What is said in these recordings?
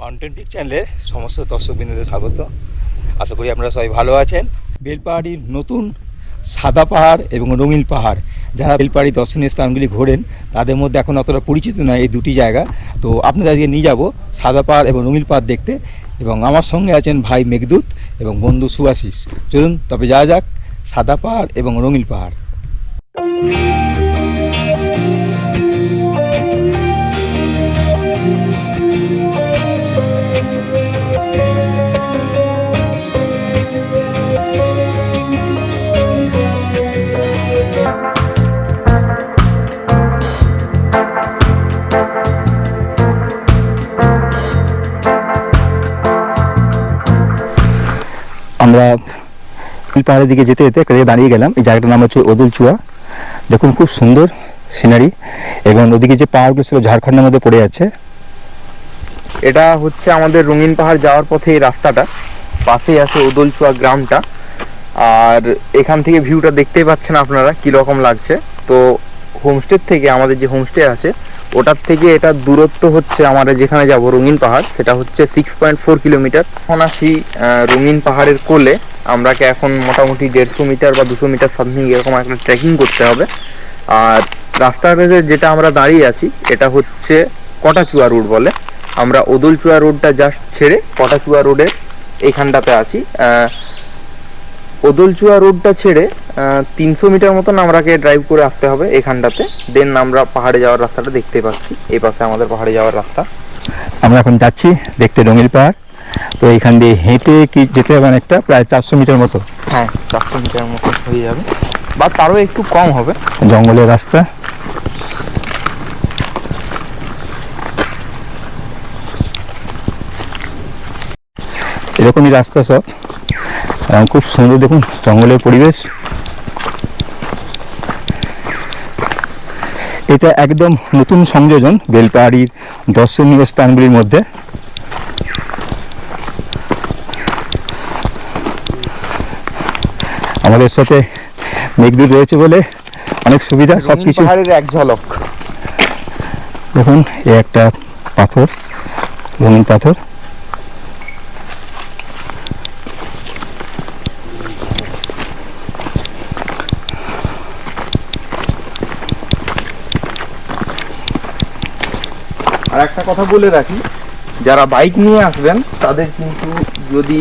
Mountain peak চ্যানেলের সমস্ত দর্শকবৃন্দদের স্বাগত। আশা করি আপনারা সবাই ভালো আছেন। বেলপাহাড়ির নতুন সাদা পাহাড় এবং রঙিন পাহাড়, যারা বেলপাহাড়ি দর্শনীয় স্থানগুলি ঘোরেন, তাদের মধ্যে এখন অতটা পরিচিত নয় এই দুটি জায়গা। তো আপনাদের আজকে নিয়ে যাব সাদা পাহাড় এবং রঙিন পাহাড় দেখতে এবং আমার সঙ্গে আছেন ভাই মেঘদূত এবং বন্ধু সুভাশিস চলুন তবে যাওয়া যাক সাদা পাহাড় এবং রঙিন পাহাড়। আমরা নীল পাহাড়ের দিকে যেতে যেতে দাঁড়িয়ে গেলাম। এই জায়গাটার নাম হচ্ছে ওদুলচুয়া দেখুন, খুব সুন্দর সিনারি এবং ওদিকে যে পাহাড়গুলো ছিল, ঝাড়খণ্ডের মধ্যে পড়ে আছে। এটা হচ্ছে আমাদের রঙিন পাহাড় যাওয়ার পথে এই রাস্তাটা। পাশেই আছে ওদলচুয়া গ্রামটা। আর এখান থেকে ভিউটা দেখতেই পাচ্ছেন আপনারা কি রকম লাগছে। তো হোমস্টে থেকে আমাদের যে হোমস্টে আছে ওটার থেকে এটা দূরত্ব হচ্ছে আমরা যেখানে যাব, রঙিন পাহাড়, সেটা হচ্ছে সিক্স পয়েন্ট ফোর কিলোমিটার এখন আসি রঙিন পাহাড়ের কোলে। আমরাকে এখন মোটামুটি দেড়শো মিটার বা দুশো মিটার সামথিং এরকম একটা ট্রেকিং করতে হবে। আর রাস্তাঘাটে যেটা আমরা দাঁড়িয়ে আছি, এটা হচ্ছে কটাচুয়া রোড বলে। আমরা ওদলচুয়া রোডটা জাস্ট ছেড়ে কটাচুয়া রোডের এইখানটাতে আছি। ওদলচুয়া রোডটা ছেড়ে তিনশো মিটার মতন আমরাকে ড্রাইভ করে আসতে হবে এখানটাতে। দেন আমরা পাহাড়ে যাওয়ার রাস্তাটা দেখতে পাচ্ছি। এই পাশে আমাদের পাহাড়ে যাওয়ার রাস্তা। আমরা এখন যাচ্ছি দেখতে রঙিল পাহাড়। তো এখান দিয়ে হেঁটে কি যেতে হবে অনেকটা? প্রায় চারশো মিটার মতো। হ্যাঁ চারশো মিটার মতো হয়ে যাবে। বা তারও একটু কম হবে। জঙ্গলের রাস্তা। এরকমই রাস্তা সব। এবং খুব সুন্দর দেখুন জঙ্গলের পরিবেশ। এটা একদম নতুন সংযোজন বেলপাহাড়ির দর্শনীয় স্থানগুলির মধ্যে। আমাদের সাথে মেঘদূত রয়েছে বলে অনেক সুবিধা সব কিছু পাহাড়ের এক ঝলক। দেখুন এ একটা পাথর রঙিন পাথর। আর একটা কথা বলে রাখি, যারা বাইক নিয়ে আসবেন, তাদের কিন্তু যদি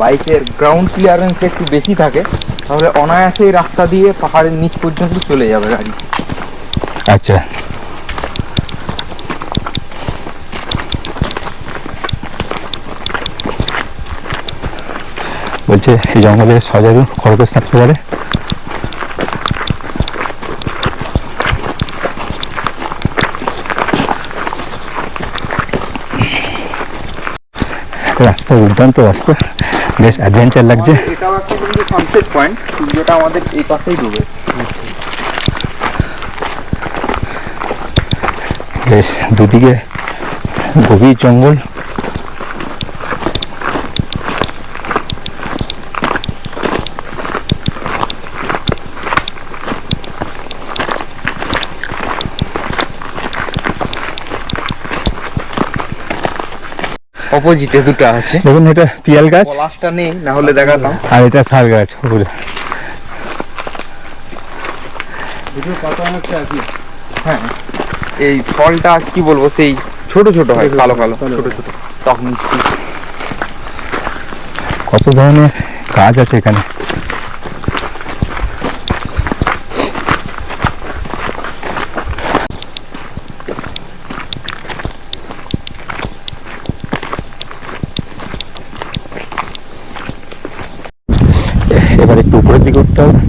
বাইকের গ্রাউন্ড ক্লিয়ারেন্স একটু বেশি থাকে, তাহলে অনায়াসে এই রাস্তা দিয়ে পাহাড়ের নিচ পর্যন্ত চলে যাবে গাড়ি। আচ্ছা। বলছে, এই জঙ্গলে সজারু খরগোশ থাকতে পারে? রাস্তা দুর্দান্ত রাস্তা বেশ অ্যাডভেঞ্চার লাগছে। এটাও একটা কিন্তু সানসেট পয়েন্ট সূর্যটা আমাদের এই পাশেই ডুবে। বেশ দুদিকে গভীর জঙ্গল। অপোজিটে দুটো আছে। দেখুন এটা পিয়াল গাছ। পলাশটা নেই না হলে দেখাতাম। আর এটা শাল গাছ উপরে। হ্যাঁ এই ফলটা কি বলব সেই ছোট ছোট হয় কালো কালো ছোট ছোট। টক মিষ্টি। কত ধরনের গাছ আছে এখানে এবার দিকে উঠতে হবে।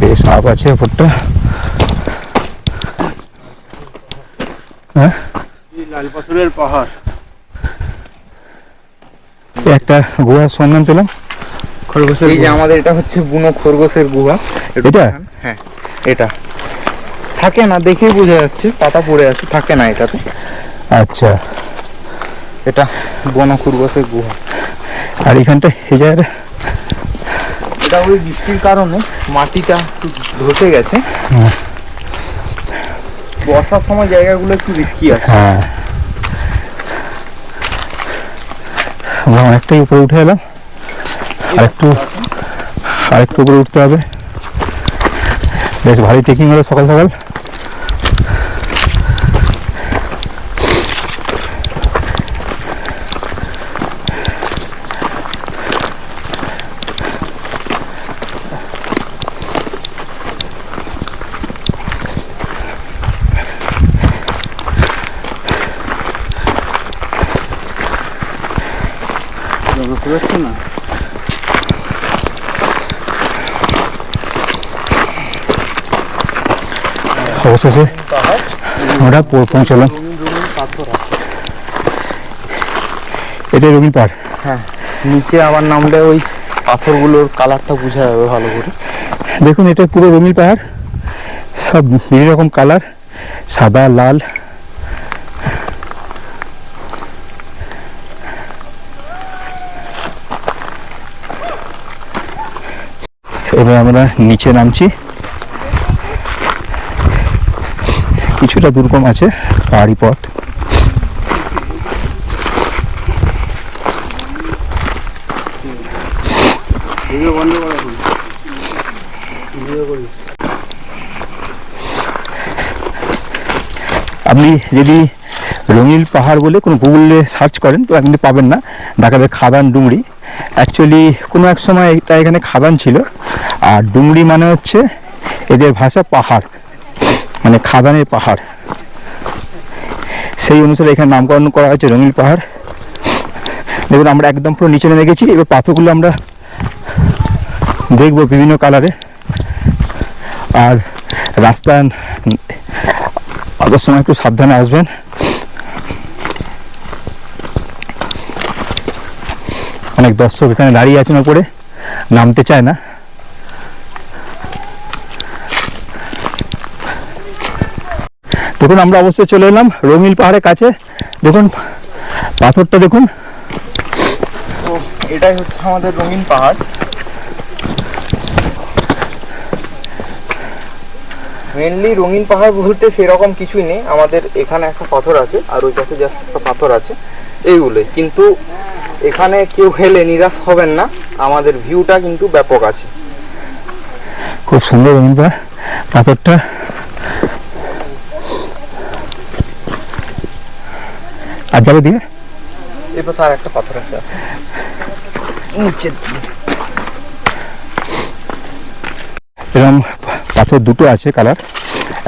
বেশ আপ আছে উপরটা। হ্যাঁ? লাল পাথরের পাহাড়। একটা গুহার সন্ধান পেলাম। খরগোশের এই যে আমাদের এটা হচ্ছে বুনো খরগোশের গুহা। একটু এটা? হ্যাঁ এটা। থাকে না দেখেই বোঝা যাচ্ছে পাতা পড়ে আছে থাকে না এটাতে। আচ্ছা। এটা বন খরগোশের গুহা। আর এখানটা এই জায়গাটা? এটা ওই বৃষ্টির কারণে মাটিটা একটু ধসে গেছে। হ্যাঁ। বর্ষার সময় জায়গাগুলো একটু রিস্কি আছে। হ্যাঁ। আমরা অনেকটাই উপরে উঠে এলাম। আর একটু আর একটু উপরে উঠতে হবে। বেশ ভারী ট্রেকিং হলো সকাল সকাল। বুঝতে না? অবশেষে আমরা পৌঁছলাম। এটাই রঙিন পাহাড়। হ্যাঁ নিচে আবার নামলে ওই পাথরগুলোর কালারটা বোঝা যাবে ভালো করে। দেখুন এটা পুরো রঙিন পাহাড়। সব বিভিন্ন রকম কালার সাদা লাল। এবার আমরা নিচে নামছি। কিছুটা দুর্গম আছে পাহাড়ি পথ আপনি যদি রঙিল পাহাড় বলে কোনো গুগলে সার্চ করেন, তো কিন্তু পাবেন না। দেখাবে খাদান ডুংরি অ্যাকচুয়ালি কোনো এক সময় এটা এখানে খাদান ছিল। আর ডুংরি মানে হচ্ছে এদের ভাষা পাহাড় মানে খাদানের পাহাড়। সেই অনুসারে এখানে নামকরণ করা হয়েছে রঙিল পাহাড়। দেখুন, আমরা একদম পুরো নিচে নেমে গেছি, এবার পাথরগুলো আমরা দেখব বিভিন্ন কালারে। আর রাস্তা আসার সময় একটু সাবধানে আসবেন। অনেক দর্শক এখানে দাঁড়িয়ে আছেন ওপরে নামতে চায় না। দেখুন আমরা অবশ্যই চলে এলাম রঙিল পাহাড়ের কাছে। দেখুন পাথরটা দেখুন। তো এটাই হচ্ছে আমাদের রঙিন পাহাড়। মেনলি রঙিন পাহাড় বলতে সেরকম কিছুই নেই। আমাদের এখানে একটা পাথর আছে আর ওই পাশে জাস্ট একটা পাথর আছে। এইগুলোই। কিন্তু এখানে কেউ হেলে নিরাশ হবেন না। আমাদের ভিউটা কিন্তু ব্যাপক আছে। খুব সুন্দর রঙিন পাহাড়। পাথরটা আর যাবে পাশে আর একটা পাথর আছে। দিকে। এরকম পাথর দুটো আছে কালার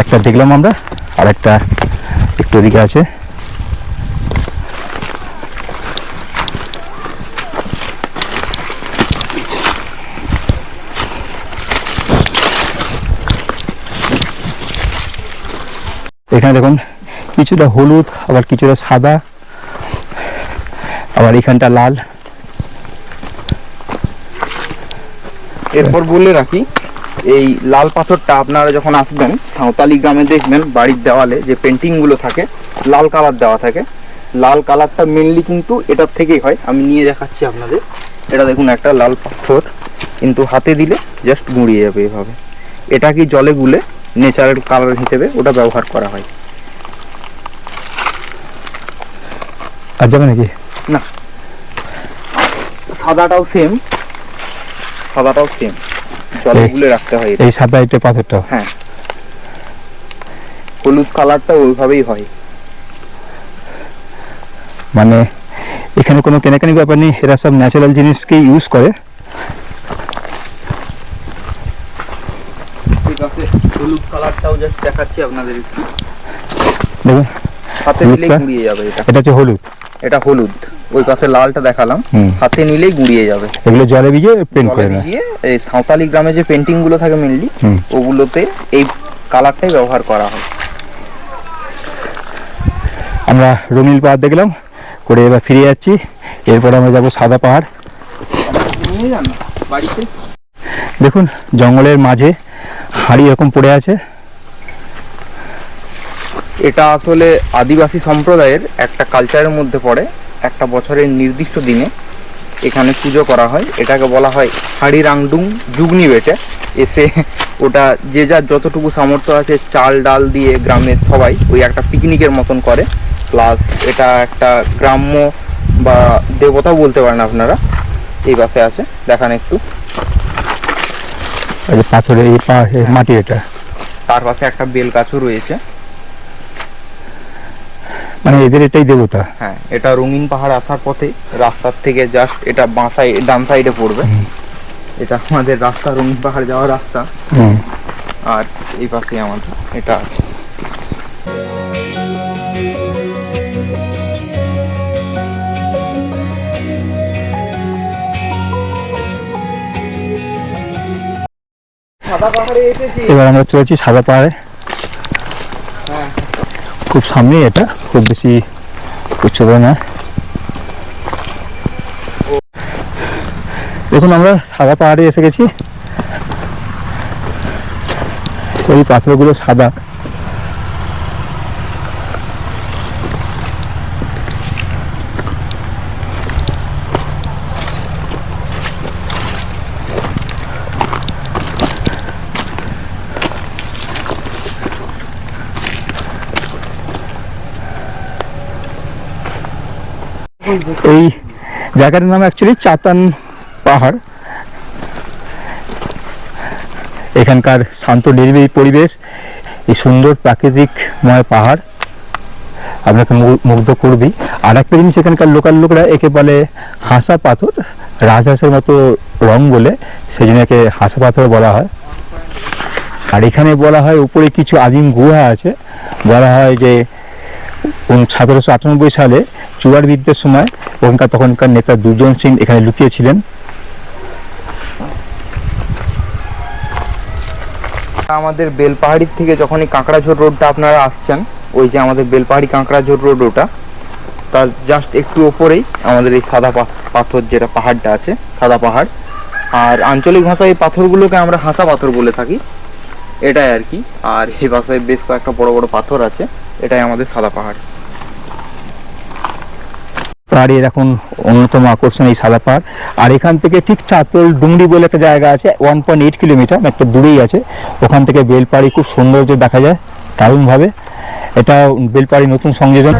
একটা দেখলাম আমরা আর একটা একটু ওদিকে আছে। এখানে দেখুন কিছুটা হলুদ আবার কিছুটা সাদা। আবার এখানটা লাল। এরপর বলে রাখি, এই লাল পাথরটা আপনারা যখন আসবেন, সাঁওতালি গ্রামে দেখবেন, বাড়ির দেওয়ালে যে পেন্টিংগুলো থাকে, লাল কালার দেওয়া থাকে। লাল কালারটা মেনলি কিন্তু এটার থেকেই হয়। আমি নিয়ে দেখাচ্ছি আপনাদের। এটা দেখুন একটা লাল পাথর। কিন্তু হাতে দিলে জাস্ট গুঁড়িয়ে যাবে এভাবে। এটা কি জলে গুলে নেচারাল কালার হিসেবে ওটা ব্যবহার করা হয়? আর যাবে নাকি? সাদাটাও সেম সাদাটাও সেম জলে গুলে রাখতে হয়। এই সাদা এটা পাথরটা। হ্যাঁ। হলুদ কালারটা ওইভাবেই হয়। মানে এখানে কোনো কেনাকানি ব্যাপার নেই এরা সব ন্যাচারাল জিনিসকেই ইউজ করে। ঠিক আছে হলুদ কালারটাও জাস্ট দেখাচ্ছি আপনাদের একটু। দেখুন হাতে হলুদ নিলেই যাবে এটা। এটা হচ্ছে হলুদ। এটা হলুদ। ওই পাশে লালটা দেখালাম। হাতে নিলেই গুঁড়িয়ে যাবে। এগুলো জলে ভিজিয়ে পেন্ট করে না এই সাঁওতালি গ্রামে যে পেন্টিংগুলো থাকে মেনলি ওগুলোতে এই কালারটাই ব্যবহার করা হয়। আমরা রঙিল পাহাড় দেখলাম করে এবার ফিরে যাচ্ছি। এরপরে আমরা যাব সাদা পাহাড়। দেখুন জঙ্গলের মাঝে হাঁড়ি এরকম পড়ে আছে। এটা আসলে আদিবাসী সম্প্রদায়ের একটা কালচারের মধ্যে পড়ে। একটা বছরের নির্দিষ্ট দিনে এখানে পুজো করা হয়। এটাকে বলা হয় হাড়ি রাংডুং জুগনি বেটে। এসে ওটা যে যার যতটুকু সামর্থ্য আছে চাল ডাল দিয়ে গ্রামের সবাই ওই একটা পিকনিকের মতন করে। প্লাস এটা একটা গ্রাম্য বা দেবতাও বলতে পারেন আপনারা। এই পাশে আছে। দেখান একটু। পাথরের এই মাটি এটা। তার পাশে একটা বেল গাছও রয়েছে। মানে এদের এটাই দেবতা। হ্যাঁ এটা রঙিন পাহাড় আসার পথে রাস্তার থেকে জাস্ট এটা বাঁ সাইড ডান সাইডে পড়বে। এটা আমাদের রাস্তা রঙিন পাহাড় যাওয়ার রাস্তা। হুম। আর এই পাশে আমাদের এটা আছে। সাদা পাহাড়ে এসেছি। এবার আমরা চলেছি সাদা পাহাড়ে। খুব সামনেই এটা, খুব বেশি উচ্চতা না। দেখুন, আমরা সাদা পাহাড়ে এসে গেছি। এই পাথরগুলো সাদা। এই জায়গাটার নাম অ্যাকচুয়ালি চাতান পাহাড়। এখানকার শান্ত, নিরিবিলি পরিবেশ, এই সুন্দর প্রাকৃতিকময় পাহাড়। আপনাকে মুগ্ধ করবি। আর একটা জিনিস এখানকার লোকাল লোকরা একে বলে হাসা পাথর। রাজহাঁসের মতো রং বলে সেই জন্য একে হাসা পাথর বলা হয়। আর এখানে বলা হয় উপরে কিছু আদিম গুহা আছে। বলা হয় যে সতেরোশো আটানব্বই সালে চুয়ার বিদ্যের সময় ওখানকার তখনকার নেতা দুর্জন সিং এখানে লুকিয়েছিলেন। আমাদের বেলপাহাড়ির থেকে যখনই কাঁকড়াঝোড় রোডটা আপনারা আসছেন, ওই যে আমাদের বেলপাহাড়ি কাঁকড়াঝোড় রোড ওটা, তার জাস্ট একটু ওপরেই আমাদের এই সাদা পাথর যেটা পাহাড়টা আছে, সাদা পাহাড়। আর আঞ্চলিক ভাষায় এই পাথরগুলোকে আমরা হাসা পাথর বলে থাকি, এটাই আর কি। আর এই ভাষায় বেশ কয়েকটা বড় বড় পাথর আছে। এটাই আমাদের সাদা পাহাড়। পাহাড়ের এখন অন্যতম আকর্ষণ এই সাদা পাহাড়। আর এখান থেকে ঠিক চাতল ডুমরি বলে একটা জায়গা আছে ওয়ান পয়েন্ট এইট কিলোমিটার একটা দূরেই আছে। ওখান থেকে বেলপাড়ি খুব সৌন্দর্য দেখা যায় দারুণভাবে। এটা বেলপাড়ি নতুন সংযোজন।